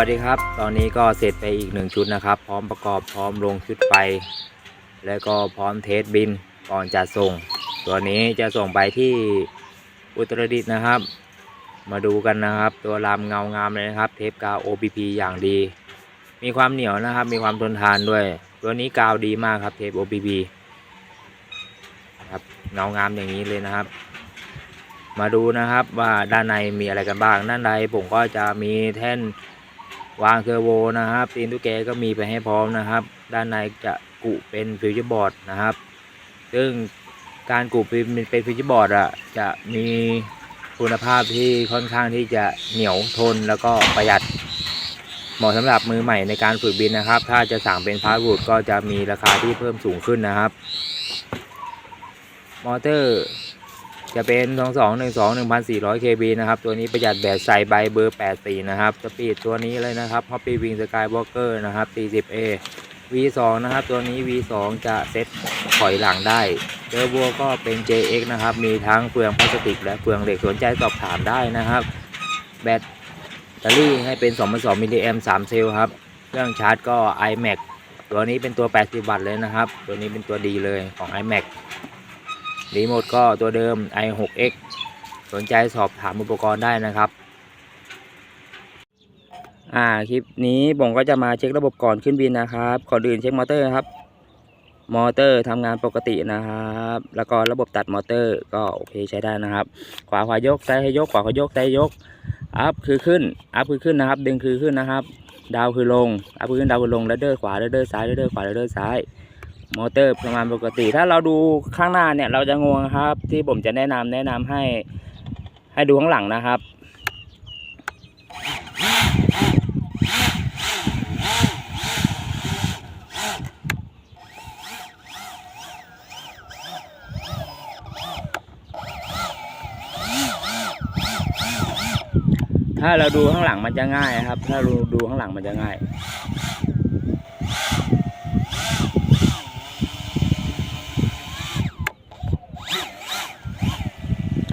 วัสดีครับ ตอนนี้ก็เสร็จไปอีกหนึ่งชุดนะครับ พร้อมประกอบพร้อมลงชุดไฟแล้วก็พร้อมเทสบินก่อนจะส่ง ตัวนี้จะส่งไปที่อุตรดิตถ์นะครับ มาดูกันนะครับ ตัวลำเงางามเลยนะครับ เทปกาว OPP อย่างดี มีความเหนียวนะครับ มีความทนทานด้วย ตัวนี้กาวดีมากครับเทป OPP ครับเงางามอย่างนี้เลยนะครับ มาดูนะครับว่าด้านในมีอะไรกันบ้างด้านในผมก็จะมีแท่น วางเทอร์โวนะครับตีนตุ๊กแกก็มีไปให้พร้อมนะครับ ด้านในจะกุเป็นฟิวเจอร์บอร์ดนะครับ ซึ่งการกุเป็นเป็นฟิวเจอร์บอร์ดอะจะมีคุณภาพที่ค่อนข้างที่จะเหนียวทนแล้วก็ประหยัด เหมาะสำหรับมือใหม่ในการฝึกบินนะครับ ถ้าจะสั่งเป็นพาสบูดก็จะมีราคาที่เพิ่มสูงขึ้นนะครับ มอเตอร์ จะเป็น2 2 1 2 1,400 kb นะครับ ตัวนี้ประหยัดแบตใส่ใบเบอร์ 84 นะครับ สปีดตัวนี้เลยนะครับ Hoppy Wing Skywalker นะครับ 40A V2 นะครับ ตัวนี้ V2 จะเซ็ตถอยหลังได้เทอร์โบก็เป็น JX นะครับ มีทั้งเฟืองพลาสติก และเฟืองเหล็กสนใจสอบถามได้นะครับ แบตเตอรี่ให้เป็น2.2มิลลิแอม3เซลล์ครับ เครื่องชาร์จก็ iMac ตัวนี้เป็นตัว 80 วัตต์เลยนะครับ ตัวนี้เป็นตัวดีเลยของ iMac รีโมทก็ตัวเดิม i6x สนใจสอบถามอุปกรณ์ได้นะครับ อ่าคลิปนี้ผมก็จะมาเช็คระบบก่อนขึ้นบินนะครับก่อนอื่นเช็คมอเตอร์ครับ มอเตอร์ทำงานปกตินะครับ แล้วก็ระบบตัดมอเตอร์ก็โอเคใช้ได้นะครับ ขวาขวายกซ้ายให้ยกขวาขวายกซ้ายยกอัพคือขึ้นอัพคือขึ้นนะครับ ดึงคือขึ้นนะครับ ดาวคือลงอัพคือขึ้นดาวคือลงแล้วเดอร์ขวาแล้วเดอร์ซ้ายแล้วเดอร์ขวาแล้วเดอร์ซ้าย มอเตอร์ประมาณปกติ ถ้าเราดูข้างหน้าเนี่ยเราจะงงครับ ที่ผมจะแนะนำแนะนำให้ให้ดูข้างหลังนะครับ ถ้าเราดูข้างหลังมันจะง่ายครับ ถ้าเราดูข้างหลังมันจะง่าย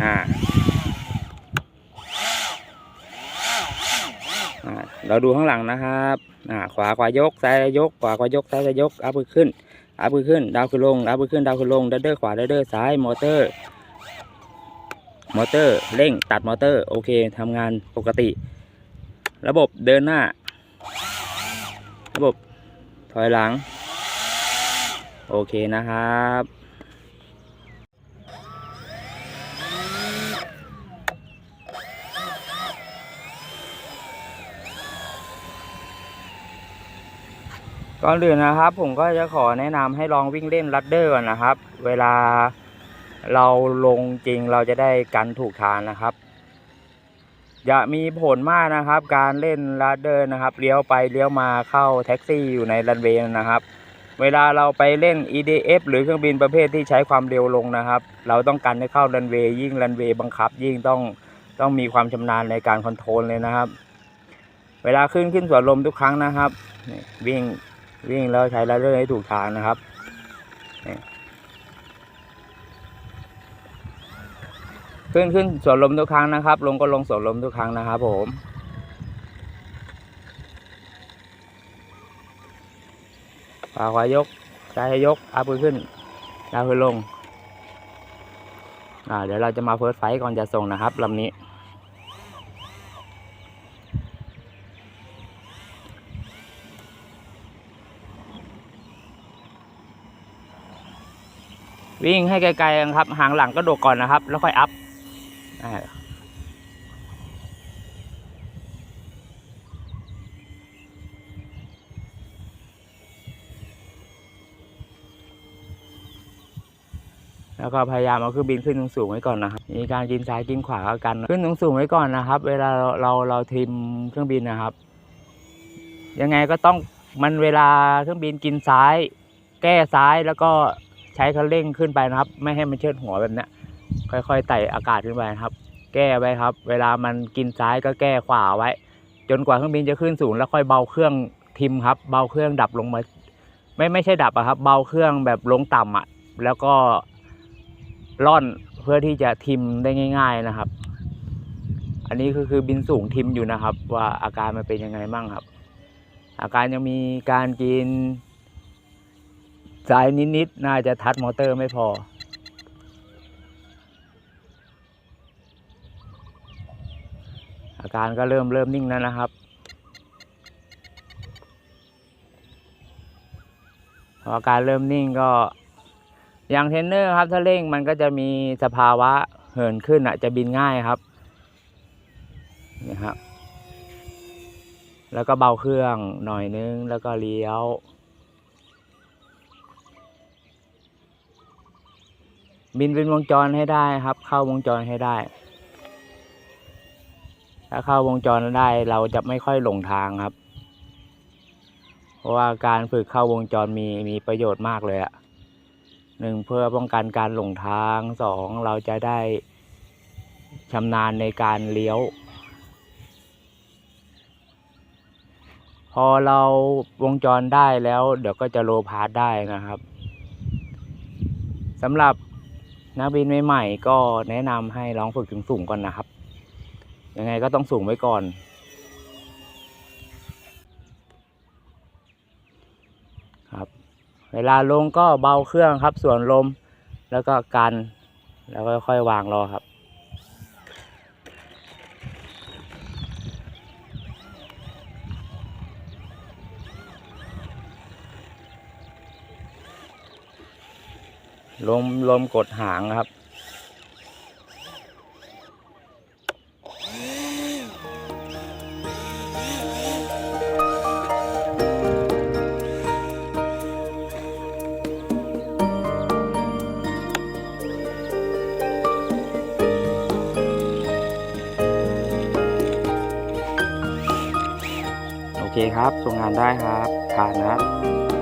อ่า อ่า เราดูข้างหลังนะครับขวาขวายกซ้ายยก ขวาขวายกซ้ายยกอัพขึ้นอัพขึ้น ดาวคือลงอัพขึ้นดาวคือลงดัดเดอร์ขวาดัดเดอร์ซ้ายมอเตอร์ มอเตอร์เร่งตัดมอเตอร์โอเคทำงานปกติ ระบบเดินหน้า ระบบถอยหลัง โอเคนะครับ ก่อนอื่นนะครับ ผมก็จะขอแนะนำให้ลองวิ่งเล่นรัดเดอร์ก่อนนะครับ เวลาเราลงจริงเราจะได้กันถูกทางนะครับจะมีผลมากนะครับ การเล่นรัดเดอร์นะครับเลี้ยวไปเลี้ยวมาเข้าแท็กซี่อยู่ในรันเวย์นะครับ เวลาเราไปเล่น EDF หรือเครื่องบินประเภทที่ใช้ความเร็วลงนะครับ เราต้องกันให้เข้ารันเวย์ยิ่งรันเวย์บังคับ ยิ่งต้องต้องมีความชำนาญในการคอนโทรลเลยนะครับ เวลาขึ้นขึ้นสวนลมทุกครั้งนะครับวิ่ง วิ่งแล้วใช้ระเรื่อให้ถูกทางนะครับขึ้นขึ้นสวนลมทุกครั้งนะครับ ลงก็ลงสวนลมทุกครั้งนะครับผมขวาขวายกซ้ายยกอัพขึ้นดาวขึ้นลงอ่าเดี๋ยวเราจะมาเฟิร์สไฟก่อนจะส่งนะครับลำนี้ วิ่งให้ไกลๆครับ หางหลังก็โดดก่อนนะครับ แล้วค่อยอัพอ่าแล้วก็พยายามเอาเครื่องบินขึ้นสูงๆไว้ก่อนนะครับ มีการกินซ้ายกินขวาก็กัน ขึ้นสูงๆไว้ก่อนนะครับ เวลาเราเราเราทิมเครื่องบินนะครับ ยังไงก็ต้องมันเวลาเครื่องบินกินซ้าย แก้ซ้ายแล้วก็ ใช้คันเร่งขึ้นไปนะครับ ไม่ให้มันเชิดหัวแบบนี้ค่อยๆไต่อากาศขึ้นไปนะครับ แก้ไว้ครับ เวลามันกินซ้ายก็แก้ขวาไว้ จนกว่าเครื่องบินจะขึ้นสูงแล้วค่อยเบาเครื่องทิมครับ เบาเครื่องดับลงมา ไม่ไม่ใช่ดับอะครับ เบาเครื่องแบบลงต่ำอะแล้วก็ล่อนเพื่อที่จะทิมได้ง่าย ๆนะครับ อันนี้คือคือบินสูงทิมอยู่นะครับ ว่าอาการมันเป็นยังไงมั่งครับ อาการยังมีการกิน สายนิดๆ น่าจะทัดมอเตอร์ไม่พอ อาการก็เริ่มเริ่มนิ่งแล้วนะครับพออาการเริ่มนิ่งก็ อย่างเทนเนอร์ครับ ถ้าเร่งมันก็จะมีสภาวะเหินขึ้นอะ จะบินง่ายครับนี่ครับ แล้วก็เบาเครื่องหน่อยนึงแล้วก็เลี้ยว บินเป็นวงจรให้ได้ครับ เข้าวงจรให้ได้ ถ้าเข้าวงจรได้เราจะไม่ค่อยหลงทางครับ เพราะว่าการฝึกเข้าวงจรมีมีประโยชน์มากเลยอะหนึ่งเพื่อป้องกันการหลงทางสองเราจะได้ชำนาญในการเลี้ยว พอเราวงจรได้แล้ว เดี๋ยวก็จะโลพาสได้นะครับสำหรับ นักบินใหม่ๆก็แนะนำให้ลองฝึกถึงสูงก่อนนะครับ ยังไงก็ต้องสูงไว้ก่อน ครับ เวลาลงก็เบาเครื่องครับ ส่วนลมแล้วก็กัน แล้วก็ค่อยวางรอครับ ลมลมกดหางครับ โอเคครับส่งงานได้ครับผ่านนะครับ